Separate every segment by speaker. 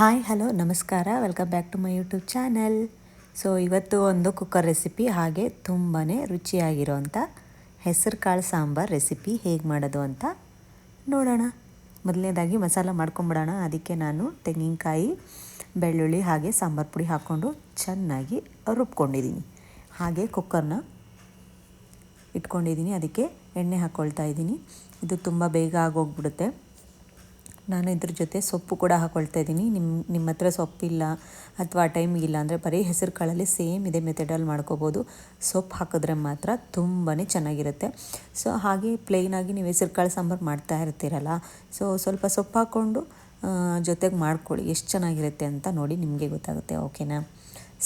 Speaker 1: Hi, hello, ನಮಸ್ಕಾರ. Welcome back to my YouTube channel so ಇವತ್ತು ಒಂದು ಕುಕ್ಕರ್ ರೆಸಿಪಿ ಹಾಗೆ ತುಂಬಾ ರುಚಿಯಾಗಿರೋವಂಥ ಹೆಸರು ಕಾಳು ಸಾಂಬಾರು ರೆಸಿಪಿ ಹೇಗೆ ಮಾಡೋದು ಅಂತ ನೋಡೋಣ. ಮೊದಲನೇದಾಗಿ ಮಸಾಲ ಮಾಡ್ಕೊಂಬಿಡೋಣ. ಅದಕ್ಕೆ ನಾನು ತೆಂಗಿನಕಾಯಿ, ಬೆಳ್ಳುಳ್ಳಿ ಹಾಗೆ ಸಾಂಬಾರು ಪುಡಿ ಹಾಕ್ಕೊಂಡು ಚೆನ್ನಾಗಿ ರುಬ್ಕೊಂಡಿದ್ದೀನಿ. ಹಾಗೆ ಕುಕ್ಕರ್ನ ಇಟ್ಕೊಂಡಿದ್ದೀನಿ. ಅದಕ್ಕೆ ಎಣ್ಣೆ ಹಾಕ್ಕೊಳ್ತಾ ಇದ್ದೀನಿ. ಇದು ತುಂಬ ಬೇಗ ಆಗೋಗ್ಬಿಡುತ್ತೆ. ನಾನು ಇದ್ರ ಜೊತೆ ಸೊಪ್ಪು ಕೂಡ ಹಾಕ್ಕೊಳ್ತಾ ಇದ್ದೀನಿ. ನಿಮ್ಮ ನಿಮ್ಮ ಹತ್ರ ಸೊಪ್ಪಿಲ್ಲ ಅಥವಾ ಟೈಮಿಗಿಲ್ಲ ಅಂದರೆ ಬರೀ ಹೆಸರು ಕಾಳಲ್ಲಿ ಸೇಮ್ ಇದೇ ಮೆಥಡಲ್ಲಿ ಮಾಡ್ಕೋಬೋದು. ಸೊಪ್ಪು ಹಾಕಿದ್ರೆ ಮಾತ್ರ ತುಂಬಾ ಚೆನ್ನಾಗಿರುತ್ತೆ. ಸೊ ಹಾಗೆ ಪ್ಲೈನಾಗಿ ನೀವು ಹೆಸರು ಕಾಳು ಸಾಂಬಾರು ಮಾಡ್ತಾ ಇರ್ತೀರಲ್ಲ, ಸೊ ಸ್ವಲ್ಪ ಸೊಪ್ಪು ಹಾಕ್ಕೊಂಡು ಜೊತೆಗೆ ಮಾಡ್ಕೊಳ್ಳಿ. ಎಷ್ಟು ಚೆನ್ನಾಗಿರುತ್ತೆ ಅಂತ ನೋಡಿ ನಿಮಗೆ ಗೊತ್ತಾಗುತ್ತೆ, ಓಕೆನಾ?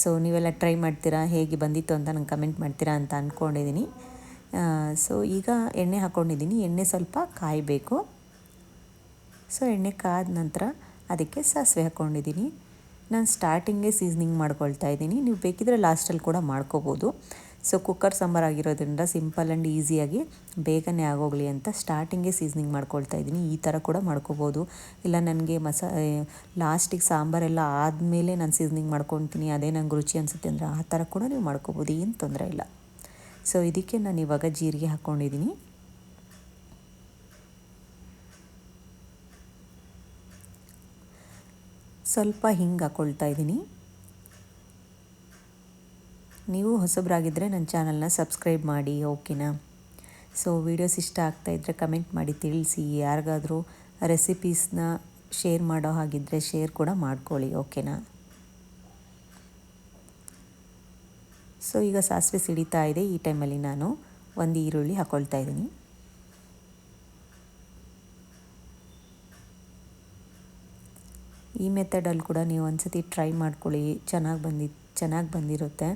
Speaker 1: ಸೊ ನೀವೆಲ್ಲ ಟ್ರೈ ಮಾಡ್ತೀರಾ? ಹೇಗೆ ಬಂದಿತ್ತು ಅಂತ ನಂಗೆ ಕಮೆಂಟ್ ಮಾಡ್ತೀರಾ ಅಂತ ಅಂದ್ಕೊಂಡಿದ್ದೀನಿ ಸೊ ಈಗ ಎಣ್ಣೆ ಹಾಕ್ಕೊಂಡಿದ್ದೀನಿ ಎಣ್ಣೆ ಸ್ವಲ್ಪ ಕಾಯಬೇಕು. ಸೊ ಎಣ್ಣೆ ಕಾದ ನಂತರ ಅದಕ್ಕೆ ಸಾಸಿವೆ ಹಾಕ್ಕೊಂಡಿದ್ದೀನಿ. ನಾನು ಸ್ಟಾರ್ಟಿಂಗೇ ಸೀಸ್ನಿಂಗ್ ಮಾಡ್ಕೊಳ್ತಾ ಇದ್ದೀನಿ. ನೀವು ಬೇಕಿದ್ರೆ ಲಾಸ್ಟಲ್ಲಿ ಕೂಡ ಮಾಡ್ಕೋಬೋದು. ಸೊ ಕುಕ್ಕರ್ ಸಾಂಬಾರು ಆಗಿರೋದ್ರಿಂದ ಸಿಂಪಲ್ ಆ್ಯಂಡ್ ಈಸಿಯಾಗಿ ಬೇಗನೆ ಆಗೋಗಲಿ ಅಂತ ಸ್ಟಾರ್ಟಿಂಗೇ ಸೀಸ್ನಿಂಗ್ ಮಾಡ್ಕೊಳ್ತಾ ಇದ್ದೀನಿ. ಈ ಥರ ಕೂಡ ಮಾಡ್ಕೋಬೋದು. ಇಲ್ಲ, ನನಗೆ ಮಸಾ ಲಾಸ್ಟಿಗೆ ಸಾಂಬಾರೆಲ್ಲ ಆದಮೇಲೆ ನಾನು ಸೀಸ್ನಿಂಗ್ ಮಾಡ್ಕೊತೀನಿ, ಅದೇ ನಂಗೆ ರುಚಿ ಅನಿಸುತ್ತೆ ಅಂದರೆ ಆ ಥರ ಕೂಡ ನೀವು ಮಾಡ್ಕೋಬೋದು. ಏನು ತೊಂದರೆ ಇಲ್ಲ. ಸೊ ಇದಕ್ಕೆ ನಾನು ಇವಾಗ ಜೀರಿಗೆ ಹಾಕ್ಕೊಂಡಿದ್ದೀನಿ. ಸ್ವಲ್ಪ ಹಿಂಗೆ ಹಾಕ್ಕೊಳ್ತಾ ಇದ್ದೀನಿ. ನೀವು ಹೊಸಬ್ರಾಗಿದ್ದರೆ ನನ್ನ ಚಾನಲ್ನ ಸಬ್ಸ್ಕ್ರೈಬ್ ಮಾಡಿ, ಓಕೆನಾ? ಸೊ, ವೀಡಿಯೋಸ್ ಇಷ್ಟ ಆಗ್ತಾಯಿದ್ರೆ ಕಮೆಂಟ್ ಮಾಡಿ, ತಿಳಿಸಿ. ಯಾರಿಗಾದರೂ ರೆಸಿಪೀಸ್ನ ಶೇರ್ ಮಾಡೋ ಹಾಗಿದ್ದರೆ ಶೇರ್ ಕೂಡ ಮಾಡ್ಕೊಳ್ಳಿ, ಓಕೆನಾ? ಸೊ, ಈಗ ಸಾಸಿವೆ ಸಿಡಿತಾ ಇದೆ. ಈ ಟೈಮಲ್ಲಿ ನಾನು ಒಂದು ಈರುಳ್ಳಿ ಹಾಕ್ಕೊಳ್ತಾ ಇದ್ದೀನಿ. ಈ ಮೆಥಡಲ್ಲಿ ಕೂಡ ನೀವು ಒಂದ್ಸತಿ ಟ್ರೈ ಮಾಡ್ಕೊಳ್ಳಿ. ಚೆನ್ನಾಗಿ ಬಂದಿ, ಚೆನ್ನಾಗಿ ಬಂದಿರುತ್ತೆ.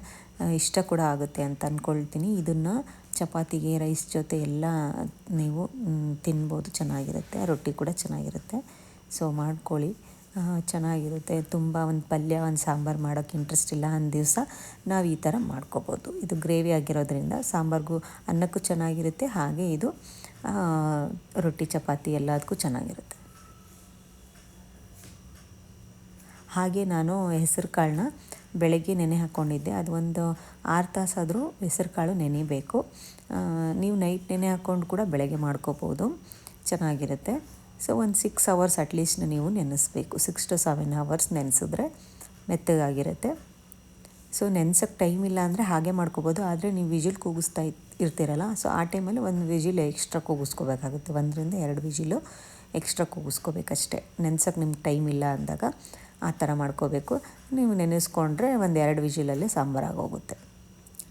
Speaker 1: ಇಷ್ಟ ಕೂಡ ಆಗುತ್ತೆ ಅಂತ ಅಂದ್ಕೊಳ್ತೀನಿ ಇದನ್ನು ಚಪಾತಿಗೆ, ರೈಸ್ ಜೊತೆ ಎಲ್ಲ ನೀವು ತಿನ್ಬೋದು. ಚೆನ್ನಾಗಿರುತ್ತೆ. ರೊಟ್ಟಿ ಕೂಡ ಚೆನ್ನಾಗಿರುತ್ತೆ. ಸೊ, ಮಾಡ್ಕೊಳ್ಳಿ. ಚೆನ್ನಾಗಿರುತ್ತೆ. ತುಂಬ ಒಂದು ಪಲ್ಯ, ಒಂದು ಸಾಂಬಾರು ಮಾಡೋಕ್ಕೆ ಇಂಟ್ರೆಸ್ಟ್ ಇಲ್ಲ ಅಂದ ದಿವಸ ನಾವು ಈ ಥರ ಮಾಡ್ಕೋಬೋದು. ಇದು ಗ್ರೇವಿ ಆಗಿರೋದ್ರಿಂದ ಸಾಂಬಾರಿಗೂ ಅನ್ನಕ್ಕೂ ಚೆನ್ನಾಗಿರುತ್ತೆ. ಹಾಗೆ ಇದು ರೊಟ್ಟಿ, ಚಪಾತಿ ಎಲ್ಲದಕ್ಕೂ ಚೆನ್ನಾಗಿರುತ್ತೆ. ಹಾಗೆ ನಾನು ಹೆಸರು ಕಾಳನ್ನ ಬೆಳಗ್ಗೆ ನೆನೆ ಹಾಕ್ಕೊಂಡಿದ್ದೆ ಅದು ಒಂದು ಆರು ತಾಸಾದರೂ ಹೆಸರು ಕಾಳು ನೆನೆಬೇಕು. ನೀವು ನೈಟ್ ನೆನೆ ಹಾಕ್ಕೊಂಡು ಕೂಡ ಬೆಳಗ್ಗೆ ಮಾಡ್ಕೋಬೋದು. ಚೆನ್ನಾಗಿರುತ್ತೆ. ಸೊ ಒಂದು ಸಿಕ್ಸ್ ಅವರ್ಸ್ ಅಟ್ಲೀಸ್ಟ್ ನೀವು ನೆನೆಸ್ಬೇಕು. ಸಿಕ್ಸ್ ಟು ಸೆವೆನ್ ಅವರ್ಸ್ ನೆನೆಸಿದ್ರೆ ಮೆತ್ತಗಾಗಿರುತ್ತೆ. ಸೊ ನೆನ್ಸೋಕ್ಕೆ ಟೈಮ್ ಇಲ್ಲ ಅಂದರೆ ಹಾಗೆ ಮಾಡ್ಕೋಬೋದು. ಆದರೆ ನೀವು ವಿಜಿಲ್ ಕೂಗಿಸ್ತಾ ಇರ್ತೀರಲ್ಲ ಸೊ ಆ ಟೈಮಲ್ಲಿ ಒಂದು ವಿಜಿಲ್ ಎಕ್ಸ್ಟ್ರಾ ಕೂಗಿಸ್ಕೋಬೇಕಾಗುತ್ತೆ. ಒಂದರಿಂದ ಎರಡು ವಿಜಿಲು ಎಕ್ಸ್ಟ್ರಾ ಕೂಗಿಸ್ಕೋಬೇಕಷ್ಟೇ. ನೆನ್ಸೋಕ್ಕೆ ನಿಮ್ಗೆ ಟೈಮ್ ಇಲ್ಲ ಅಂದಾಗ. ಆ ಥರ ಮಾಡ್ಕೋಬೇಕು. ನೀವು ನೆನೆಸ್ಕೊಂಡ್ರೆ ಒಂದು ಎರಡು ವಿಜಿಲಲ್ಲಿ ಸಾಂಬಾರಾಗೋಗುತ್ತೆ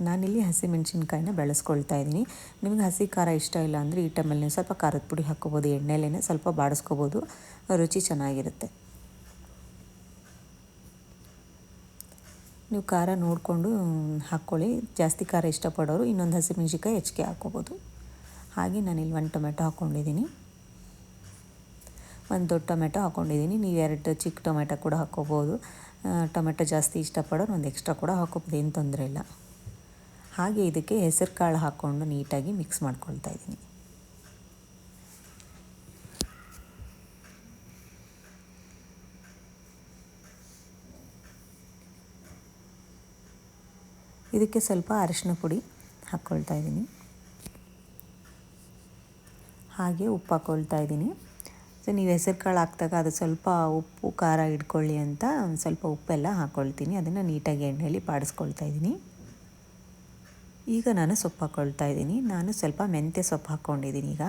Speaker 1: ನಾನಿಲ್ಲಿ ಹಸಿಮೆಣ್ಸಿನ್ಕಾಯಿನ ಬೆಳೆಸ್ಕೊಳ್ತಾ ಇದ್ದೀನಿ. ನಿಮಗೆ ಹಸಿ ಖಾರ ಇಷ್ಟ ಇಲ್ಲ ಅಂದರೆ ಈ ಟೈಮಲ್ಲಿ ಸ್ವಲ್ಪ ಖಾರದ ಪುಡಿ ಹಾಕ್ಕೋಬೋದು ಎಣ್ಣೆಲೇ ಸ್ವಲ್ಪ ಬಾಡಿಸ್ಕೋಬೋದು, ರುಚಿ ಚೆನ್ನಾಗಿರುತ್ತೆ. ನೀವು ಖಾರ ನೋಡಿಕೊಂಡು ಹಾಕ್ಕೊಳ್ಳಿ. ಜಾಸ್ತಿ ಖಾರ ಇಷ್ಟಪಡೋರು ಇನ್ನೊಂದು ಹಸಿಮೆಣ್ಸಿನ್ಕಾಯಿ ಹೆಚ್ಚಿಗೆ ಹಾಕ್ಕೋಬೋದು. ಹಾಗೆ ನಾನಿಲ್ಲಿ ಒಂದು ಟೊಮೆಟೊ ಹಾಕ್ಕೊಂಡಿದ್ದೀನಿ. ಒಂದು ದೊಡ್ಡ ಟೊಮೆಟೊ ಹಾಕ್ಕೊಂಡಿದ್ದೀನಿ ನೀವು ಎರಡು ಚಿಕ್ಕ ಟೊಮೆಟೊ ಕೂಡ ಹಾಕ್ಕೋಬೋದು ಟೊಮೆಟೊ ಜಾಸ್ತಿ ಇಷ್ಟಪಡೋರು ಒಂದು ಎಕ್ಸ್ಟ್ರಾ ಕೂಡ ಹಾಕೋಬೋದು, ಏನು ತೊಂದರೆ ಇಲ್ಲ. ಹಾಗೆ ಇದಕ್ಕೆ ಹೆಸರು ಕಾಳು ಹಾಕ್ಕೊಂಡು ನೀಟಾಗಿ ಮಿಕ್ಸ್ ಮಾಡ್ಕೊಳ್ತಾ ಇದ್ದೀನಿ. ಇದಕ್ಕೆ ಸ್ವಲ್ಪ ಅರಿಶಿನ ಪುಡಿ ಹಾಕ್ಕೊಳ್ತಾ ಇದ್ದೀನಿ. ಹಾಗೆ ಉಪ್ಪು ಹಾಕ್ಕೊಳ್ತಾ ಇದ್ದೀನಿ. ಸೊ ನೀವು ಹೆಸರು ಕಾಳು ಹಾಕಿದಾಗ ಅದು ಸ್ವಲ್ಪ ಉಪ್ಪು, ಖಾರ ಇಟ್ಕೊಳ್ಳಿ ಅಂತ ಒಂದು ಸ್ವಲ್ಪ ಉಪ್ಪೆಲ್ಲ ಹಾಕ್ಕೊಳ್ತೀನಿ ಅದನ್ನು ನೀಟಾಗಿ ಎಣ್ಣೆಯಲ್ಲಿ ಬಾಡಿಸ್ಕೊಳ್ತಾ ಇದ್ದೀನಿ. ಈಗ ನಾನು ಸೊಪ್ಪು ಹಾಕ್ಕೊಳ್ತಾ ಇದ್ದೀನಿ. ನಾನು ಸ್ವಲ್ಪ ಮೆಂತ್ಯ ಸೊಪ್ಪು ಹಾಕ್ಕೊಂಡಿದ್ದೀನಿ ಈಗ.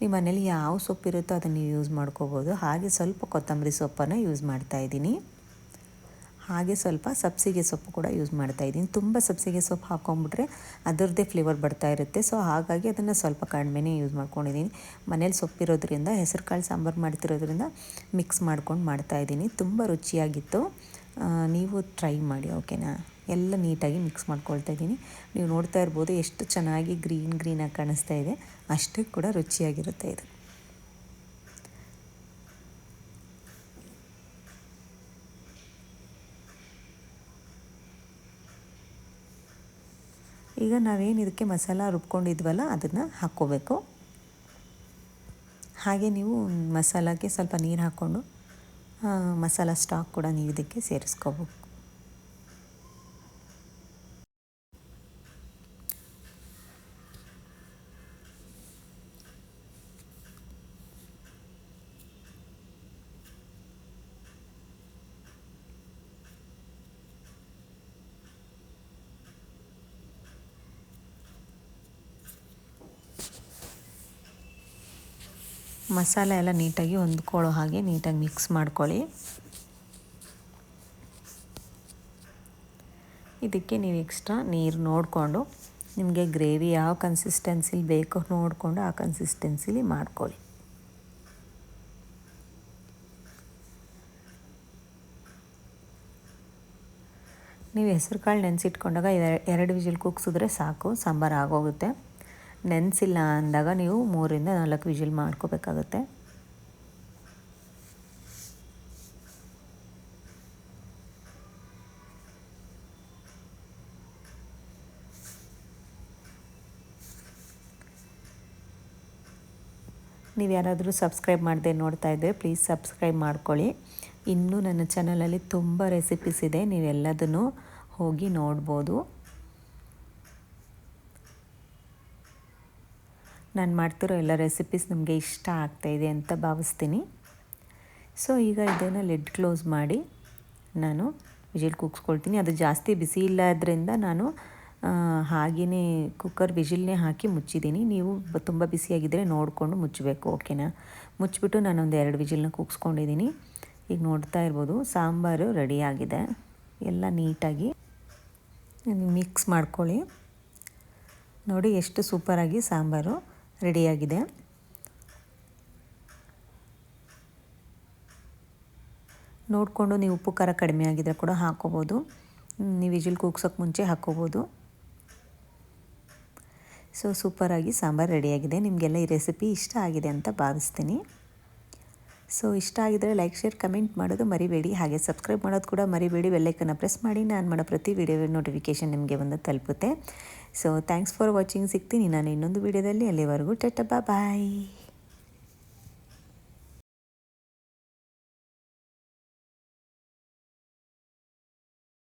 Speaker 1: ನಿಮ್ಮ ಮನೇಲಿ ಯಾವ ಸೊಪ್ಪು ಇರುತ್ತೋ ಅದನ್ನು ನೀವು ಯೂಸ್ ಮಾಡ್ಕೋಬೋದು. ಹಾಗೆ ಸ್ವಲ್ಪ ಕೊತ್ತಂಬರಿ ಸೊಪ್ಪನ್ನು ಯೂಸ್ ಮಾಡ್ತಾಯಿದ್ದೀನಿ ಹಾಗೆ ಸ್ವಲ್ಪ ಸಬ್ಸಿಗೆ ಸೊಪ್ಪು ಕೂಡ ಯೂಸ್ ಮಾಡ್ತಾ ಇದ್ದೀನಿ. ತುಂಬ ಸಬ್ಸಿಗೆ ಸೊಪ್ಪು ಹಾಕೊಂಡ್ಬಿಟ್ರೆ ಅದರದ್ದೇ ಫ್ಲೇವರ್ ಬರ್ತಾ ಇರುತ್ತೆ. ಸೊ ಹಾಗಾಗಿ ಅದನ್ನು ಸ್ವಲ್ಪ ಕಡಿಮೆನೇ ಯೂಸ್ ಮಾಡ್ಕೊಂಡಿದ್ದೀನಿ. ಮನೇಲಿ ಸೊಪ್ಪಿರೋದ್ರಿಂದ ಹೆಸರು ಕಾಳು ಸಾಂಬಾರು ಮಾಡ್ತಿರೋದ್ರಿಂದ ಮಿಕ್ಸ್ ಮಾಡ್ಕೊಂಡು ಮಾಡ್ತಾ ಇದ್ದೀನಿ. ತುಂಬ ರುಚಿಯಾಗಿತ್ತು. ನೀವು ಟ್ರೈ ಮಾಡಿ ಓಕೆನಾ ಎಲ್ಲ ನೀಟಾಗಿ ಮಿಕ್ಸ್ ಮಾಡ್ಕೊಳ್ತಾ ಇದ್ದೀನಿ. ನೀವು ನೋಡ್ತಾ ಇರ್ಬೋದು ಎಷ್ಟು ಚೆನ್ನಾಗಿ ಗ್ರೀನ್ ಗ್ರೀನಾಗಿ ಕಾಣಿಸ್ತಾ ಇದೆ. ಅಷ್ಟೇ ಕೂಡ ರುಚಿಯಾಗಿರುತ್ತೆ ಇದು. ಈಗ ನಾವೇನು ಇದಕ್ಕೆ ಮಸಾಲ ರುಬ್ಕೊಂಡಿದ್ವಲ್ಲ, ಅದನ್ನು ಹಾಕ್ಕೋಬೇಕು. ಹಾಗೆ ನೀವು ಮಸಾಲಕ್ಕೆ ಸ್ವಲ್ಪ ನೀರು ಹಾಕ್ಕೊಂಡು ಮಸಾಲ ಸ್ಟಾಕ್ ಕೂಡ ನೀವು ಇದಕ್ಕೆ ಸೇರಿಸ್ಕೋಬೇಕು ಮಸಾಲೆ ಎಲ್ಲ ನೀಟಾಗಿ ಹೊಂದ್ಕೊಳ್ಳೋ ಹಾಗೆ ನೀಟಾಗಿ ಮಿಕ್ಸ್ ಮಾಡ್ಕೊಳ್ಳಿ. ಇದಕ್ಕೆ ನೀವು ಎಕ್ಸ್ಟ್ರಾ ನೀರು ನೋಡಿಕೊಂಡು, ನಿಮಗೆ ಗ್ರೇವಿ ಯಾವ ಕನ್ಸಿಸ್ಟೆನ್ಸಿಲಿ ಬೇಕೋ ನೋಡಿಕೊಂಡು ಆ ಕನ್ಸಿಸ್ಟೆನ್ಸಿಲಿ ಮಾಡ್ಕೊಳ್ಳಿ. ನೀವು ಹೆಸರು ಕಾಳು ನೆನೆಸಿಟ್ಕೊಂಡಾಗ ಎರಡು ವಿಜಿಲ್ ಕುಗ್ಸಿದ್ರೆ ಸಾಕು, ಸಾಂಬಾರು ಆಗೋಗುತ್ತೆ. ನೆನೆಸಿಲ್ಲ ಅಂದಾಗ ನೀವು ಮೂರಿಂದ ನಾಲ್ಕು ವಿಜಿಲ್ ಮಾಡ್ಕೋಬೇಕಾಗುತ್ತೆ. ನೀವು ಯಾರಾದರೂ ಸಬ್ಸ್ಕ್ರೈಬ್ ಮಾಡದೆ ನೋಡ್ತಾ ಇದ್ದರೆ ಪ್ಲೀಸ್ ಸಬ್ಸ್ಕ್ರೈಬ್ ಮಾಡ್ಕೊಳ್ಳಿ. ಇನ್ನೂ ನನ್ನ ಚಾನಲಲ್ಲಿ ತುಂಬ ರೆಸಿಪೀಸ್ ಇದೆ, ನೀವೆಲ್ಲದನ್ನು ಹೋಗಿ ನೋಡ್ಬೋದು. ನಾನು ಮಾಡ್ತಿರೋ ಎಲ್ಲ ರೆಸಿಪೀಸ್ ನಿಮಗೆ ಇಷ್ಟ ಆಗ್ತಾಯಿದೆ ಅಂತ ಭಾವಿಸ್ತೀನಿ. ಸೊ ಈಗ ಇದನ್ನು ಲೆಡ್ ಕ್ಲೋಸ್ ಮಾಡಿ ನಾನು ವಿಜಿಲ್ ಕೂಗ್ಸ್ಕೊಳ್ತೀನಿ. ಅದು ಜಾಸ್ತಿ ಬಿಸಿ ಇಲ್ಲದ್ರಿಂದ ನಾನು ಹಾಗೆಯೇ ಕುಕ್ಕರ್ ವಿಜಿಲ್ನೇ ಹಾಕಿ ಮುಚ್ಚಿದ್ದೀನಿ. ನೀವು ತುಂಬ ಬಿಸಿಯಾಗಿದ್ದರೆ ನೋಡಿಕೊಂಡು ಮುಚ್ಚಬೇಕು ಓಕೆನಾ ಮುಚ್ಚಿಬಿಟ್ಟು ನಾನೊಂದು ಎರಡು ವಿಜಿಲ್ನ ಕೂಗ್ಸ್ಕೊಂಡಿದ್ದೀನಿ. ಈಗ ನೋಡ್ತಾ ಇರ್ಬೋದು, ಸಾಂಬಾರು ರೆಡಿಯಾಗಿದೆ ಎಲ್ಲ ನೀಟಾಗಿ ಮಿಕ್ಸ್ ಮಾಡ್ಕೊಳ್ಳಿ. ನೋಡಿ ಎಷ್ಟು ಸೂಪರಾಗಿ ಸಾಂಬಾರು. ರೆಡಿಯಾಗಿದೆ. ನೋಡಿಕೊಂಡು ನೀವು ಉಪ್ಪು ಖಾರ ಕಡಿಮೆ ಆಗಿದ್ರೆ ಕೂಡ ಹಾಕ್ಕೋಬೋದು ನೀವು ವಿಜಿಲ್ ಕೂಗ್ಸೋಕ್ಕೆ ಮುಂಚೆ ಹಾಕ್ಕೋಬೋದು ಸೊ ಸೂಪರಾಗಿ ಸಾಂಬಾರು ರೆಡಿಯಾಗಿದೆ. ನಿಮಗೆಲ್ಲ ಈ ರೆಸಿಪಿ ಇಷ್ಟ ಆಗಿದೆ ಅಂತ ಭಾವಿಸ್ತೀನಿ. ಸೊ ಇಷ್ಟ ಆಗಿದರೆ ಲೈಕ್ ಶೇರ್ ಕಮೆಂಟ್ ಮಾಡೋದು ಮರಿಬೇಡಿ. ಹಾಗೆ ಸಬ್ಸ್ಕ್ರೈಬ್ ಮಾಡೋದು ಕೂಡ ಮರಿಬೇಡಿ. ಬೆಲ್ಲೈಕನ್ನು ಪ್ರೆಸ್ ಮಾಡಿ. ನಾನು ಮಾಡೋ ಪ್ರತಿ ವಿಡಿಯೋ ನೋಟಿಫಿಕೇಷನ್ ನಿಮಗೆ ಬಂದು ತಲುಪುತ್ತೆ. ಸೊ ಥ್ಯಾಂಕ್ಸ್ ಫಾರ್ ವಾಚಿಂಗ್ ಸಿಗ್ತೀನಿ ನಾನು ಇನ್ನೊಂದು ವಿಡಿಯೋದಲ್ಲಿ ಅಲ್ಲಿವರೆಗೂ ಟೆಟ್ಟ ಬಾಯ್